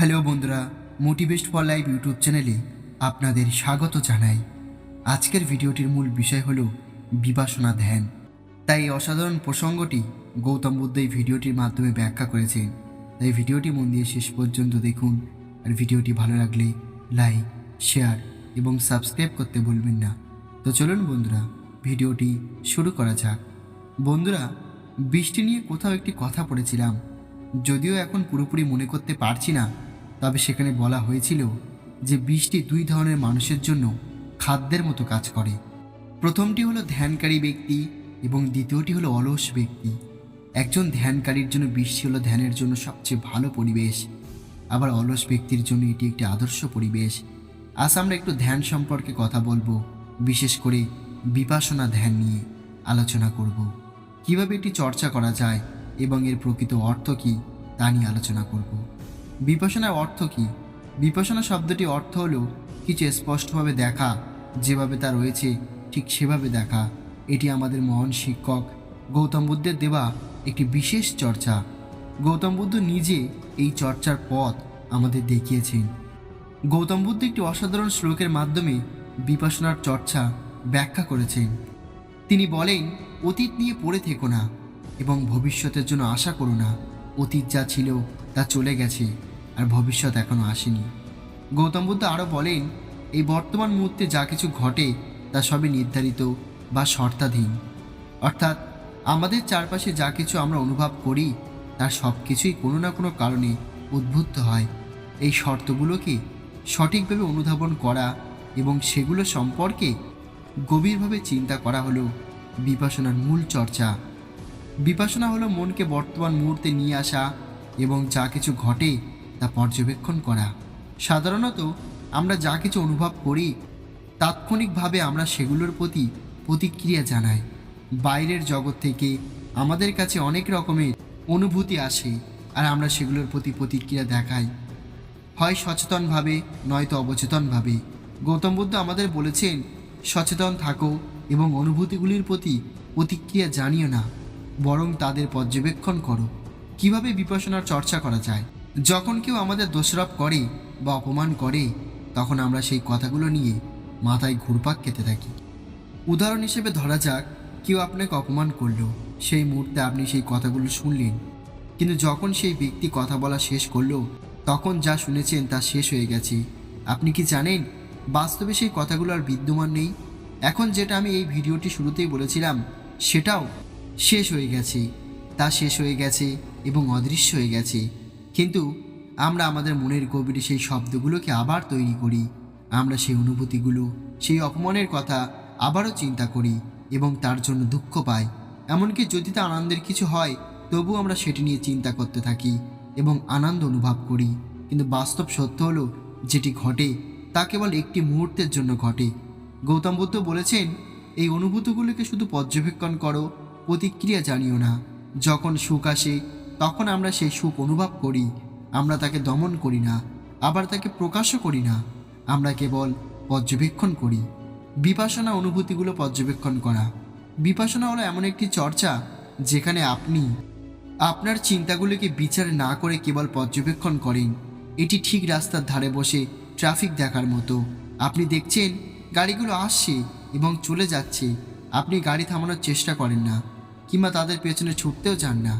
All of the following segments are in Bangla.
হ্যালো বন্ধুরা মোটিভেস্ট ফর লাইফ ইউটিউব চ্যানেলে আপনাদের স্বাগত জানাই। আজকের ভিডিওটির মূল বিষয় হলো বিপাসনা ধ্যান। তাই অসাধারণ প্রসঙ্গটি গৌতম বুদ্ধ এই ভিডিওটির মাধ্যমে ব্যাখ্যা করেছেন। তাই ভিডিওটি মন দিয়ে শেষ পর্যন্ত দেখুন। আর ভিডিওটি ভালো লাগলে লাইক, শেয়ার এবং সাবস্ক্রাইব করতে ভুলবেন না। তো চলুন বন্ধুরা, ভিডিওটি শুরু করা যাক। বন্ধুরা, বৃষ্টি নিয়ে কোথাও একটি কথা পড়েছিলাম। যদিও এখন পুরোপুরি মনে করতে পারছি না তবে সেখানে বলা হয়েছিল যে বৃষ্টি দুই ধরনের মানুষের জন্য খাদ্যের মতো কাজ করে। প্রথমটি হলো ধ্যানকারী ব্যক্তি এবং দ্বিতীয়টি হলো অলস ব্যক্তি। একজন ধ্যানকারীর জন্য বৃষ্টি হলো ধ্যানের জন্য সবচেয়ে ভালো পরিবেশ। আবার অলস ব্যক্তির জন্য এটি একটি আদর্শ পরিবেশ। আজ আমরা একটু ধ্যান সম্পর্কে কথা বলব, বিশেষ করে বিপাসনা ধ্যান নিয়ে আলোচনা করব। কীভাবে এটি চর্চা করা যায় এবং এর প্রকৃত অর্থ কী তা নিয়ে আলোচনা করব। বিপাসনার অর্থ কী? বিপাসনা শব্দটি অর্থ হলো কিছু স্পষ্টভাবে দেখা, যেভাবে তা রয়েছে, ঠিক সেভাবে দেখা। এটি আমাদের মহান শিক্ষক গৌতম বুদ্ধের দেওয়া একটি বিশেষ চর্চা। গৌতম বুদ্ধ নিজে এই চর্চার পথ আমাদের দেখিয়েছেন। গৌতম বুদ্ধ একটি অসাধারণ শ্লোকের মাধ্যমে বিপাসনার চর্চা ব্যাখ্যা করেছেন। তিনি বলেন, অতীত নিয়ে পড়ে থেকো না এবং ভবিষ্যতের জন্য আশা করো না। অতীত যা ছিল তা চলে গেছে। আর ভবিষ্যৎ এখনও আসেনি। গৌতম বুদ্ধ আরও বলেন, এই বর্তমান মুহূর্তে যা কিছু ঘটে তা সবই নির্ধারিত বা শর্তাধীন। অর্থাৎ আমাদের চারপাশে যা কিছু আমরা অনুভব করি, তার সব কিছুই কোনো না কোনো কারণে উদ্বুদ্ধ হয়। এই শর্তগুলোকে সঠিকভাবে অনুধাবন করা এবং সেগুলো সম্পর্কে গভীরভাবে চিন্তা করা হলো বিপাসনার মূল চর্চা। বিপাসনা হলো মনকে বর্তমান মুহূর্তে নিয়ে আসা এবং যা কিছু ঘটে তা পর্যবেক্ষণ করা। সাধারণত আমরা যা কিছু অনুভব করি, তাৎক্ষণিকভাবে আমরা সেগুলোর প্রতি প্রতিক্রিয়া জানাই। বাইরের জগৎ থেকে আমাদের কাছে অনেক রকমের অনুভূতি আসে আর আমরা সেগুলোর প্রতি প্রতিক্রিয়া দেখাই। হয় সচেতনভাবে, নয়তো অবচেতনভাবে। গৌতম বুদ্ধ আমাদের বলেছেন, সচেতন থাকো এবং অনুভূতিগুলির প্রতি প্রতিক্রিয়া জানিও না, বরং তাদের পর্যবেক্ষণ করো। কীভাবে বিপাসনার চর্চা করা যায়? যখন কেউ আমাদের দোষরাপ করে বা অপমান করে, তখন আমরা সেই কথাগুলো নিয়ে মাথায় ঘুরপাক খেতে থাকি। উদাহরণ হিসেবে ধরা যাক, কেউ আপনাকে অপমান করল, সেই মুহূর্তে আপনি সেই কথাগুলো শুনলেন। কিন্তু যখন সেই ব্যক্তি কথা বলা শেষ করল, তখন যা শুনেছেন তা শেষ হয়ে গেছে। আপনি কি জানেন, বাস্তবে সেই কথাগুলো আর বিদ্যমান নেই? এখন যেটা আমি এই ভিডিওটি শুরুতেই বলেছিলাম, সেটাও শেষ হয়ে গেছে। তা শেষ হয়ে গেছে এবং অদৃশ্য হয়ে গেছে। কিন্তু আমরা আমাদের মনের গভীরে সেই শব্দগুলোকে আবার তৈরি করি। আমরা সেই অনুভূতিগুলো, সেই অপমানের কথা আবারও চিন্তা করি এবং তার জন্য দুঃখ পাই। এমনকি যদি তা আনন্দের কিছু হয় তবু আমরা সেটি নিয়ে চিন্তা করতে থাকি এবং আনন্দ অনুভব করি। কিন্তু বাস্তব সত্য হলো, যেটি ঘটে, তা কেবল একটি মুহূর্তের জন্য ঘটে। গৌতম বুদ্ধ বলেছেন, এই অনুভূতিগুলিকে শুধু পর্যবেক্ষণ করো, প্রতিক্রিয়া জানিও না। যখন সুখ আসে তখন আমরা সেই সুখ অনুভব করি, আমরা তাকে দমন করি না, আবার তাকে প্রকাশও করি না, আমরা কেবল পর্যবেক্ষণ করি। বিপাসনা অনুভূতিগুলো পর্যবেক্ষণ করা। বিপাসনা হলো এমন একটি চর্চা যেখানে আপনি আপনার চিন্তাগুলিকে বিচার না করে কেবল পর্যবেক্ষণ করেন। এটি ঠিক রাস্তার ধারে বসে ট্রাফিক দেখার মতো। আপনি দেখছেন গাড়িগুলো আসছে এবং চলে যাচ্ছে। আপনি গাড়ি থামানোর চেষ্টা করেন না, কিংবা তাদের পেছনে ছুটতেও চান না।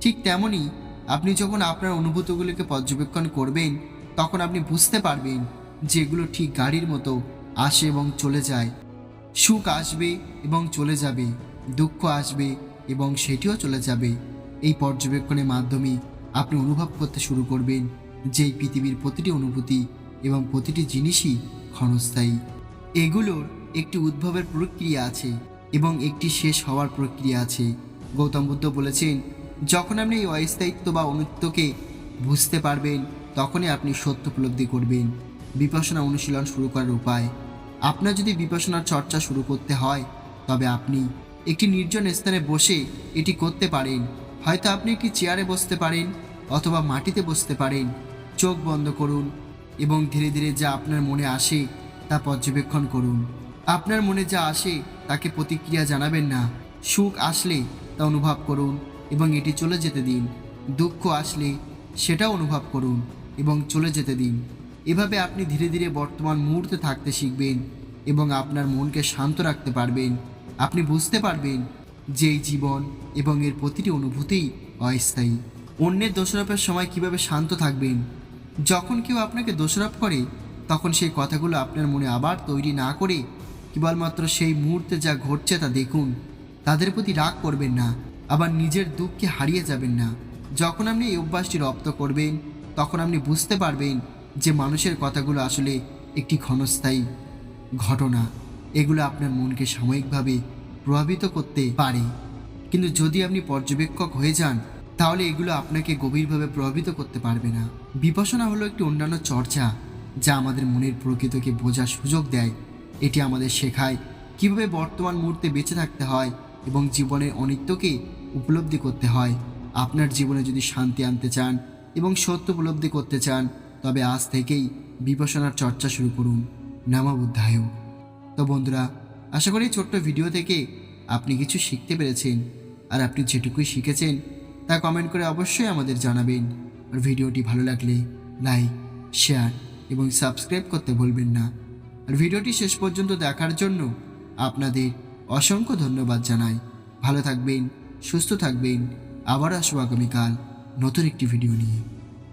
ঠিক তেমনই আপনি যখন আপনার অনুভূতিগুলিকে পর্যবেক্ষণ করবেন, তখন আপনি বুঝতে পারবেন যে এগুলো ঠিক গাড়ির মতো আসে এবং চলে যায়। সুখ আসবে এবং চলে যাবে, দুঃখ আসবে এবং সেটিও চলে যাবে। এই পর্যবেক্ষণের মাধ্যমে আপনি অনুভব করতে শুরু করবেন যে পৃথিবীর প্রতিটি অনুভূতি এবং প্রতিটি জিনিসই ক্ষণস্থায়ী। এগুলোর একটি উদ্ভবের প্রক্রিয়া আছে এবং একটি শেষ হওয়ার প্রক্রিয়া আছে। গৌতম বুদ্ধ বলেছেন যখন আপনি এই অস্থায়িত্ব বা অনুত্বকে বুঝতে পারবেন, তখনই আপনি সত্য উপলব্ধি করবেন। বিপাসনা অনুশীলন শুরু করার উপায়। আপনার যদি বিপাসনার চর্চা শুরু করতে হয়, তবে আপনি একটি নির্জন স্থানে বসে এটি করতে পারেন। হয়তো আপনি একটি চেয়ারে বসতে পারেন অথবা মাটিতে বসতে পারেন। চোখ বন্ধ করুন এবং ধীরে ধীরে যা আপনার মনে আসে তা পর্যবেক্ষণ করুন। আপনার মনে যা আসে তাকে প্রতিক্রিয়া জানাবেন না। সুখ আসলে তা অনুভব করুন। এবং এটি চলে যেতে দিন। দুঃখ আসলে সেটাও অনুভব করুন এবং চলে যেতে দিন। এভাবে আপনি ধীরে ধীরে বর্তমান মুহূর্তে থাকতে শিখবেন এবং আপনার মনকে শান্ত রাখতে পারবেন। আপনি বুঝতে পারবেন যে এই জীবন এবং এর প্রতিটি অনুভূতিই অস্থায়ী। অন্যের দোষারোপের সময় কীভাবে শান্ত থাকবেন? যখন কেউ আপনাকে দোষারোপ করে, তখন সেই কথাগুলো আপনার মনে আবার তৈরি না করে কেবলমাত্র সেই মুহূর্তে যা ঘটছে তা দেখুন। তাদের প্রতি রাগ করবেন না। আবার নিজের দুঃখকে হারিয়ে যাবেন না। যখন আপনি এই অভ্যাসটি রপ্ত করবেন, তখন আপনি বুঝতে পারবেন যে মানুষের কথাগুলো আসলে একটি ক্ষণস্থায়ী ঘটনা। এগুলো আপনার মনকে সাময়িকভাবে প্রভাবিত করতে পারে। কিন্তু যদি আপনি পর্যবেক্ষক হয়ে যান, তাহলে এগুলো আপনাকে গভীরভাবে প্রভাবিত করতে পারবে না। বিপাসনা হলো একটি অন্যান্য চর্চা যা আমাদের মনের প্রকৃতকে বোঝার সুযোগ দেয়। এটি আমাদের শেখায় কীভাবে বর্তমান মুহূর্তে বেঁচে থাকতে হয় এবং জীবনের অনিত্যকে উপলব্ধি করতে হয়। আপনার জীবনে যদি শান্তি আনতে চান এবং সত্য উপলব্ধি করতে চান, তবে আজ থেকেই বিপাসনার চর্চা শুরু করুন। নামা বুদ্ধায় তো বন্ধুরা, আশা করি ছোট্ট ভিডিও থেকে আপনি কিছু শিখতে পেরেছেন। আর আপনি যেটুকুই শিখেছেন, তা কমেন্ট করে অবশ্যই আমাদের জানাবেন। আর ভিডিওটি ভালো লাগলে লাইক শেয়ার এবং সাবস্ক্রাইব করতে ভুলবেন না। আর ভিডিওটি শেষ পর্যন্ত দেখার জন্য আপনাদের অসংখ্য ধন্যবাদ জানাই। ভালো থাকবেন সুস্থ থাকবেন। আবার আসব আগামীকাল নতুন একটি ভিডিও নিয়ে।